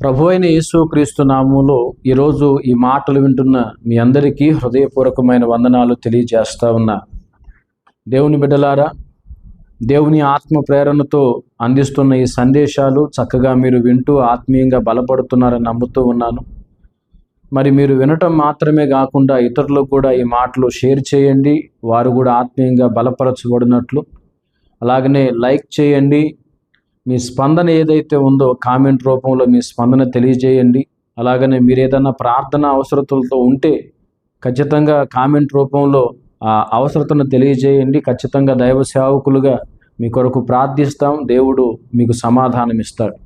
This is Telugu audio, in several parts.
ప్రభు అయిన యేసుక్రీస్తు నామంలో ఈరోజు ఈ మాటలు వింటున్న మీ అందరికీ హృదయపూర్వకమైన వందనాలు తెలియజేస్తా ఉన్నా. దేవుని బిడ్డలారా దేవుని ఆత్మ ప్రేరణతో అందిస్తున్న ఈ సందేశాలు చక్కగా మీరు వింటూ ఆత్మీయంగా బలపడుతున్నారని నమ్ముతూ ఉన్నాను. మరి మీరు వినటం మాత్రమే కాకుండా ఇతరులకు కూడా ఈ మాటలు షేర్ చేయండి వారు కూడా ఆత్మీయంగా బలపరచబడినట్లు. అలాగనే లైక్ చేయండి మీ స్పందన ఏదైతే ఉందో కామెంట్ రూపంలో మీ స్పందన తెలియజేయండి. అలాగనే మీరు ఏదైనా ప్రార్థన అవసరతలతో ఉంటే ఖచ్చితంగా కామెంట్ రూపంలో ఆ అవసరతను తెలియజేయండి. ఖచ్చితంగా దైవ సేవకులుగా మీ కొరకు ప్రార్థిస్తాం. దేవుడు మీకు సమాధానం ఇస్తాడు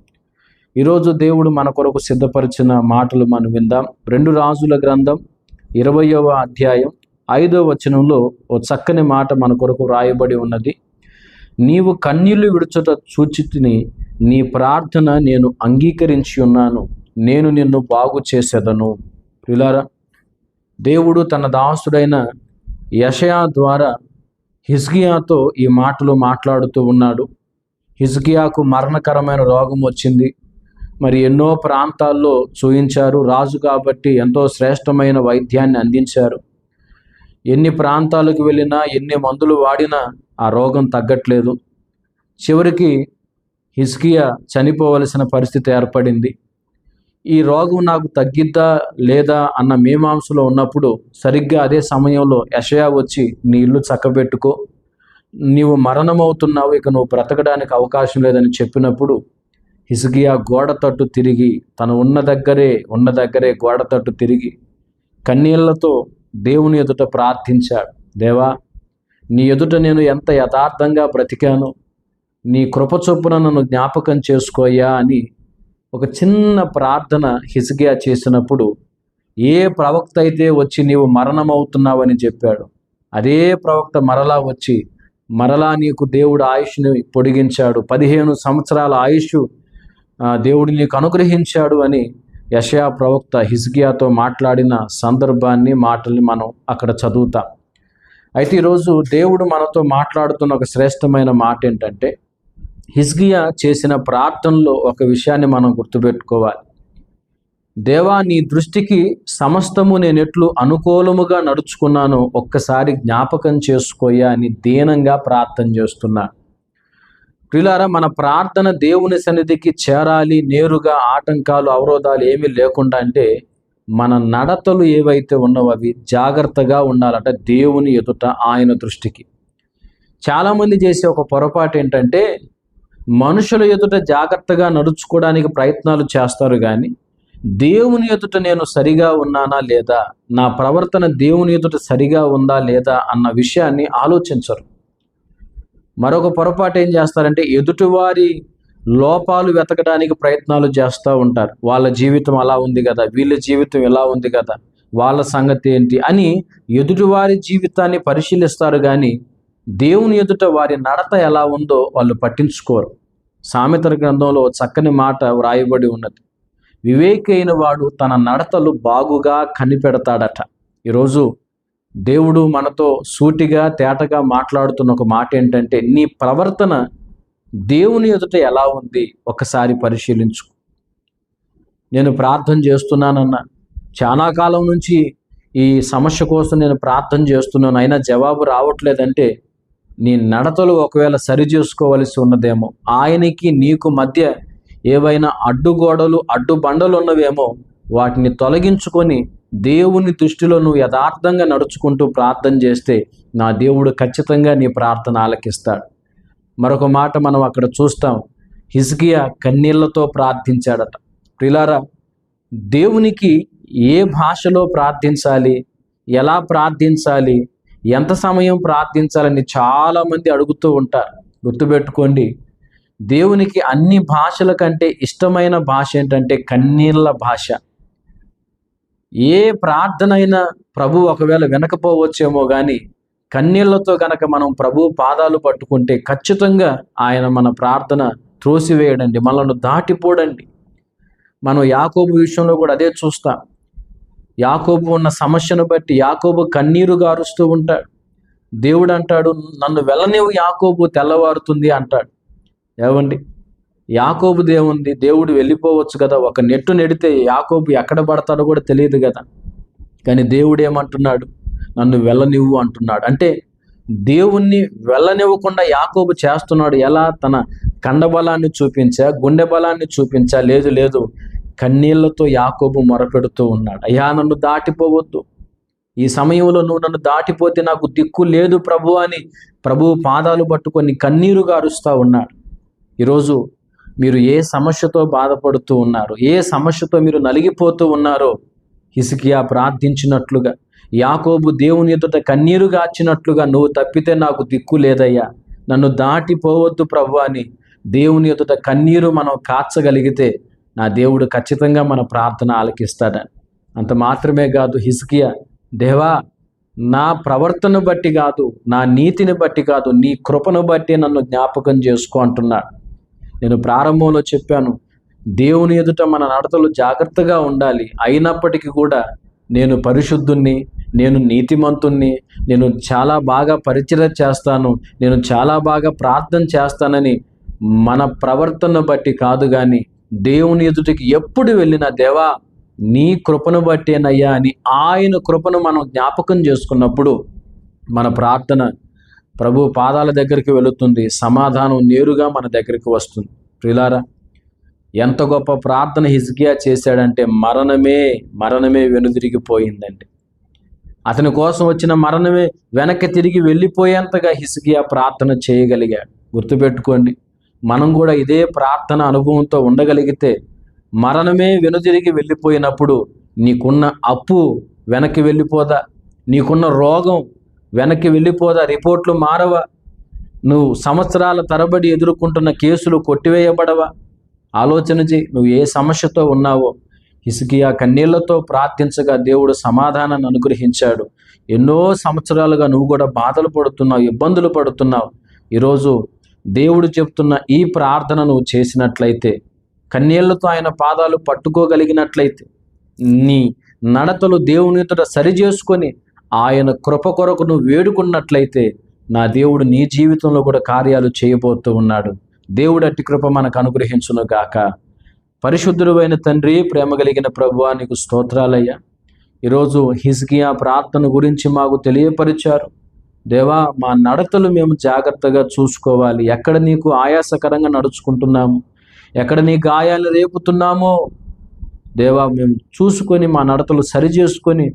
ఈరోజు దేవుడు మన కొరకు సిద్ధపరిచిన మాటలు మనం విందాం. రెండు రాజుల గ్రంథం ఇరవయవ అధ్యాయం ఐదవ వచనంలో ఓ చక్కని మాట మన కొరకు రాయబడి ఉన్నది. నీవు కన్నీళ్ళు విడుచుట చూచితిని నీ ప్రార్థన నేను అంగీకరించి ఉన్నాను. నేను నిన్ను బాగు చేసేదను. ప్రిలారా దేవుడు తన దాసుడైన యషయా ద్వారా హిజ్గియాతో ఈ మాటలు మాట్లాడుతూ ఉన్నాడు. హిజ్గియాకు మరణకరమైన రోగం వచ్చింది. మరి ఎన్నో ప్రాంతాల్లో చూయించారు. రాజు కాబట్టి ఎంతో శ్రేష్టమైన వైద్యాన్ని అందించారు. ఎన్ని ప్రాంతాలకు వెళ్ళినా ఎన్ని మందులు వాడినా ఆ రోగం తగ్గట్లేదు. చివరికి హిస్కియా చనిపోవలసిన పరిస్థితి ఏర్పడింది. ఈ రోగం నాకు తగ్గిద్దా లేదా అన్న మీమాంసలో ఉన్నప్పుడు సరిగ్గా అదే సమయంలో యషయా వచ్చి నీ ఇల్లు చక్కబెట్టుకో. నీవు మరణమవుతున్నావు ఇక నువ్వు బ్రతకడానికి అవకాశం లేదని చెప్పినప్పుడు హిస్కియా గోడ తట్టు తిరిగి తను ఉన్న దగ్గరే ఉన్న దగ్గరే గోడ తట్టు తిరిగి కన్నీళ్ళతో దేవుని ఎదుట ప్రార్థించాడు. దేవా నీ ఎదుట నేను ఎంత యథార్థంగా బ్రతికాను నీ కృప చొప్పున నన్ను జ్ఞాపకం చేసుకోయా అని ఒక చిన్న ప్రార్థన హిస్కియా చేసినప్పుడు ఏ ప్రవక్త అయితే వచ్చి నీవు మరణమవుతున్నావని చెప్పాడు అదే ప్రవక్త మరలా వచ్చి మరలా నీకు దేవుడు ఆయుష్ని పొడిగించాడు పదిహేను సంవత్సరాల ఆయుష్ దేవుడు నీకు అనుగ్రహించాడు అని యషయా ప్రవక్త హిస్గియాతో మాట్లాడిన సందర్భాన్ని మాటల్ని మనం అక్కడ చదువుతాం. అయితే ఈరోజు దేవుడు మనతో మాట్లాడుతున్న ఒక శ్రేష్టమైన మాట ఏంటంటే హిజ్గియా చేసిన ప్రార్థనలో ఒక విషయాన్ని మనం గుర్తుపెట్టుకోవాలి. దేవా నీ దృష్టికి సమస్తము నేనెట్లు అనుకూలముగా నడుచుకున్నాను ఒక్కసారి జ్ఞాపకం చేసుకోయా అని దీనంగా ప్రార్థన చేస్తున్నా. ప్రిలారా మన ప్రార్థన దేవుని సన్నిధికి చేరాలి నేరుగా ఆటంకాలు అవరోధాలు ఏమీ లేకుండా అంటే మన నడతలు ఏవైతే ఉన్నావో అవి జాగ్రత్తగా ఉండాలట దేవుని ఎదుట ఆయన దృష్టికి. చాలామంది చేసే ఒక పొరపాటు ఏంటంటే మనుషుల ఎదుట జాగ్రత్తగా నడుచుకోవడానికి ప్రయత్నాలు చేస్తారు కానీ దేవుని ఎదుట నేను సరిగా ఉన్నానా లేదా నా ప్రవర్తన దేవుని ఎదుట సరిగా ఉందా లేదా అన్న విషయాన్ని ఆలోచించరు. మరొక పొరపాటు ఏం చేస్తారంటే ఎదుటివారి లోపాలు వెతకడానికి ప్రయత్నాలు చేస్తూ ఉంటారు. వాళ్ళ జీవితం అలా ఉంది కదా వీళ్ళ జీవితం ఇలా ఉంది కదా వాళ్ళ సంగతి ఏంటి అని ఎదుటివారి జీవితాన్ని పరిశీలిస్తారు కానీ దేవుని ఎదుట వారి నడత ఎలా ఉందో వాళ్ళు పట్టించుకోరు. సామెతల గ్రంథంలో చక్కని మాట వ్రాయబడి ఉన్నది. వివేకైన వాడు తన నడతలు బాగుగా కనిపెడతాడట. ఈరోజు దేవుడు మనతో సూటిగా తేటగా మాట్లాడుతున్న ఒక మాట ఏంటంటే నీ ప్రవర్తన దేవుని ఎదుట ఎలా ఉంది? ఒకసారి పరిశీలించు నేను ప్రార్థన చేస్తున్నానన్న. చాలా కాలం నుంచి ఈ సమస్య కోసం నేను ప్రార్థన చేస్తున్నాను. అయినా జవాబు రావట్లేదంటే నీ నడతలు ఒకవేళ సరి చేసుకోవలసి ఉన్నదేమో ఆయనకి నీకు మధ్య ఏవైనా అడ్డుగోడలు అడ్డుబండలు ఉన్నవేమో వాటిని తొలగించుకొని దేవుని దృష్టిలో నువ్వు యథార్థంగా నడుచుకుంటూ ప్రార్థన చేస్తే నా దేవుడు ఖచ్చితంగా నీ ప్రార్థన ఆలకిస్తాడు. మరొక మాట మనం అక్కడ చూస్తాం. హిజ్కియా కన్నీళ్ళతో ప్రార్థించాడట. ప్రిలారా దేవునికి ఏ భాషలో ప్రార్థించాలి? ఎలా ప్రార్థించాలి? ఎంత సమయం ప్రార్థించాలని చాలామంది అడుగుతూ ఉంటారు. గుర్తుపెట్టుకోండి దేవునికి అన్ని భాషల కంటే ఇష్టమైన భాష ఏంటంటే కన్నీళ్ళ భాష. ఏ ప్రార్థన ప్రభు ఒకవేళ వినకపోవచ్చేమో కానీ కన్నీళ్ళతో కనుక మనం ప్రభు పాదాలు పట్టుకుంటే ఖచ్చితంగా ఆయన మన ప్రార్థన త్రోసివేయడండి మనల్ని దాటిపోడండి. మనం యాకోబు విషయంలో కూడా అదే చూస్తాం. యాకోబు ఉన్న సమస్యను బట్టి యాకోబు కన్నీరు గారుస్తూ ఉంటాడు. దేవుడు అంటాడు నన్ను వెళ్ళనివ్వు యాకోబు తెల్లవారుతుంది అంటాడు. ఏమండి? యాకోబు దేవుంది దేవుడు వెళ్ళిపోవచ్చు కదా ఒక నెట్టు నెడితే యాకోబు ఎక్కడ పడతాడో కూడా తెలియదు కదా. కానీ దేవుడు ఏమంటున్నాడు? నన్ను వెళ్ళనివ్వు అంటున్నాడు. అంటే దేవుణ్ణి వెళ్ళనివ్వకుండా యాకోబు చేస్తున్నాడు. ఎలా? తన కండబలాన్ని చూపించా గుండె బలాన్ని చూపించా. లేదు లేదు. కన్నీళ్ళతో యాకోబు మొరపెడుతూ ఉన్నాడు. అయ్యా నన్ను దాటిపోవద్దు. ఈ సమయంలో నువ్వు నన్ను దాటిపోతే నాకు దిక్కు లేదు ప్రభు అని ప్రభు పాదాలు పట్టుకొని కన్నీరు గారుస్తూ ఉన్నాడు. ఈరోజు మీరు ఏ సమస్యతో బాధపడుతూ ఉన్నారు ఏ సమస్యతో మీరు నలిగిపోతూ ఉన్నారో హిసికియా ప్రార్థించినట్లుగా యాకోబు దేవుని ఎదుట కన్నీరు గాచినట్లుగా నువ్వు తప్పితే నాకు దిక్కు లేదయ్యా. నన్ను దాటిపోవద్దు ప్రభు అని దేవుని ఎదుట కన్నీరు మనం కాచగలిగితే నా దేవుడు ఖచ్చితంగా మన ప్రార్థన ఆలకిస్తాడని. అంత మాత్రమే కాదు హిస్కియా దేవా నా ప్రవర్తన బట్టి కాదు నా నీతిని బట్టి కాదు నీ కృపను బట్టి నన్ను జ్ఞాపకం చేసుకో అంటున్నాడు. నేను ప్రారంభంలో చెప్పాను దేవుని ఎదుట మన నడతలు జాగ్రత్తగా ఉండాలి. అయినప్పటికీ కూడా నేను పరిశుద్ధుణ్ణి నేను నీతిమంతుణ్ణి నేను చాలా బాగా పరిచయం చేస్తాను నేను చాలా బాగా ప్రార్థన చేస్తానని మన ప్రవర్తన బట్టి కాదు కానీ దేవుని ఎదుటికి ఎప్పుడు వెళ్ళినా దేవా నీ కృపను బట్టేనయ్యా అని ఆయన కృపను మనం జ్ఞాపకం చేసుకున్నప్పుడు మన ప్రార్థన ప్రభు పాదాల దగ్గరికి వెళుతుంది సమాధానం నేరుగా మన దగ్గరికి వస్తుంది. ప్రిలారా ఎంత గొప్ప ప్రార్థన హిజ్గియా చేశాడంటే మరణమే మరణమే వెనుదిరిగిపోయిందండి. అతని కోసం వచ్చిన మరణమే వెనక్కి తిరిగి వెళ్ళిపోయేంతగా హిజ్కియా ప్రార్థన చేయగలిగాడు. గుర్తుపెట్టుకోండి మనం కూడా ఇదే ప్రార్థన అనుభవంతో ఉండగలిగితే మరణమే వెనుదిరిగి వెళ్ళిపోయినప్పుడు నీకున్న అప్పు వెనక్కి వెళ్ళిపోదా? నీకున్న రోగం వెనక్కి వెళ్ళిపోదా? రిపోర్ట్లు మారవా? నువ్వు సంవత్సరాల తరబడి ఎదుర్కొంటున్న కేసులు కొట్టివేయబడవా? ఆలోచన చేయి నువ్వు ఏ సమస్యతో ఉన్నావో హిసికియా కన్నీళ్ళతో ప్రార్థించగా దేవుడు సమాధానాన్ని అనుగ్రహించాడు. ఎన్నో సంవత్సరాలుగా నువ్వు కూడా బాధలు పడుతున్నావు ఇబ్బందులు పడుతున్నావు. ఈరోజు దేవుడు చెప్తున్న ఈ ప్రార్థన నువ్వు చేసినట్లయితే కన్నీళ్ళతో ఆయన పాదాలు పట్టుకోగలిగినట్లయితే నీ నడతలు దేవుని ఎదుట సరి చేసుకొని ఆయన కృప కొరకు నువ్వు వేడుకున్నట్లయితే నా దేవుడు నీ జీవితంలో కూడా కార్యాలు చేయబోతూ ఉన్నాడు. దేవుడు అట్టి కృప మనకు అనుగ్రహించును గాక పరిశుద్ధుడైన తండ్రి ప్రేమ కలిగిన ప్రభువా నీకు స్తోత్రాలయ్యా. ఈరోజు హిజ్కియా ప్రార్థన గురించి మాకు తెలియపరిచారు. దేవా మా నడతలు మేము జాగ్రత్తగా చూసుకోవాలి. ఎక్కడ నీకు ఆయాసకరంగా నడుచుకుంటున్నాము? ఎక్కడ నీ గాయాలు రేపుతున్నామో? దేవా మేము చూసుకొని మా నడతలు సరి చేసుకొని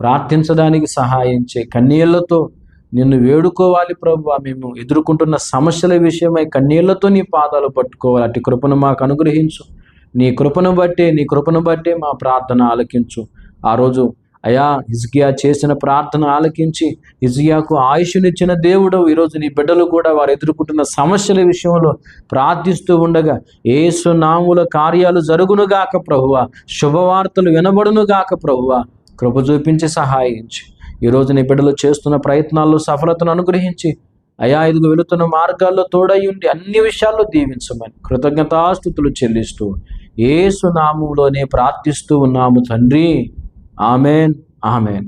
ప్రార్థించడానికి సహాయం చేయి. కన్నీళ్ళతో నిన్ను వేడుకోవాలి ప్రభు మేము ఎదుర్కొంటున్న సమస్యల విషయమై కన్నీళ్ళతో నీ పాదాలు పట్టుకోవాలి. అటు కృపను మాకు అనుగ్రహించు. నీ కృపను బట్టే నీ కృపను బట్టే మా ప్రార్థన ఆలకించు. ఆ రోజు అయా హిజ్కియా చేసిన ప్రార్థన ఆలకించి ఇజియాకు ఆయుష్నిచ్చిన దేవుడు ఈరోజు నీ బిడ్డలు కూడా వారు ఎదుర్కొంటున్న సమస్యల విషయంలో ప్రార్థిస్తూ ఉండగా ఏసు నాముల కార్యాలు జరుగునుగాక ప్రభువ శుభవార్తలు వినబడునుగాక ప్రభువ కృప చూపించి సహాయించి. ఈరోజు నీ బిడ్డలు చేస్తున్న ప్రయత్నాల్లో సఫలతను అనుగ్రహించి అయా ఇదిగో వెళుతున్న మార్గాల్లో తోడై ఉండి అన్ని విషయాల్లో దీవించమని కృతజ్ఞతాస్థుతులు చెల్లిస్తూ ఏసునామంలోనే ప్రార్థిస్తూ ఉన్నాము తండ్రి. ఆమెన్. ఆమెన్.